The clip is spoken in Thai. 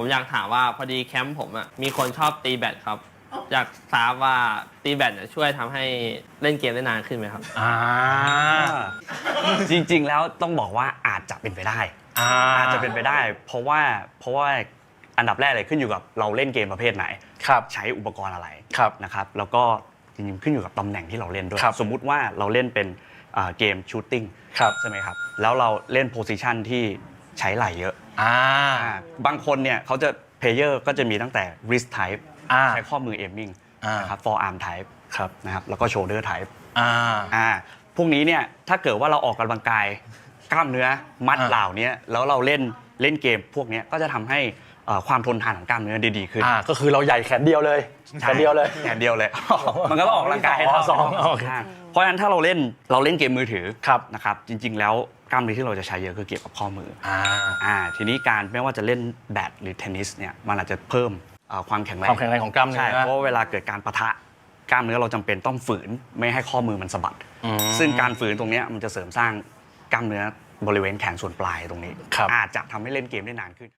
ผมอยากถามว่าพอดีแคมป์ผมอะมีคนชอบตีแบดครับ อยากทราบว่าตีแบดเนี่ยช่วยทำให้เล่นเกมได้นานขึ้นไหมครับ อ่าจริงๆแล้วต้องบอกว่าอาจจะเป็นไปได้ อ่าอาจจะเป็นไปได้ เพราะว่าเพราะว่าอันดับแรกเลยขึ้นอยู่กับเราเล่นเกมประเภทไหน ครับใช้อุปกรณ์อะไรครับนะครับ แล้วก็จริงๆขึ้นอยู่กับตำแหน่งที่เราเล่นด้วย ครับสมมุติว่าเราเล่นเป็นอ่าเกมชูตติ้งครับ ใช่ไหมครับ แล้วเราเล่นโพซิชันที่ ใช้ไหลเยอะอ่าอ่า บางคนเนี่ยเขาจะเพลเยอร์ก็จะมีตั้งแต่ wrist type อ่าใช้ข้อมือ aiming อ่าน นะครับ forearm type ครับ นะครับแล้วก็ shoulder type อ่า อ่าพวกนี้เนี่ยถ้าเกิดว่าเราออกกำลังกายกล้ามเนื้อมัดอ่าเหล่านี้แล้วเราเล่นเล่นเกมพวกเนี้ยก็จะทำให้เอ่อความทนทานของกล้ามเนื้อดีๆขึ้นอ่า ก็คือเราใหญ่แขนเดียวเลย แขนเดียวเลย แขนเดียวเลย มันก็ต้องออกกำลังกายให้เท่าสองโอเค อ่าเพราะฉะนั้นถ้าเราเล่นเราเล่นเกมมือถือครับ นะครับจริงๆแล้ว กล้ามเนื้อที่เราจะใช้เยอะคือเกี่ยวกับข้อมืออ่าอ่าทีนี้การไม่ว่าจะเล่นแบดหรือเทนนิสเนี่ยมันอาจจะเพิ่มเอ่อความแข็งแรงความแข็งแรงของกล้ามเนื้อ ใช่เพราะว่าเวลาเกิดการปะทะกล้ามเนื้อเราจำเป็นต้องฝืนไม่ให้ข้อมือมันสะบัด อืม ซึ่งการฝืนตรงเนี้ยมันจะเสริมสร้างกล้ามเนื้อบริเวณแขนส่วนปลายตรงนี้ ครับ อาจจะทำให้เล่นเกมได้นานขึ้น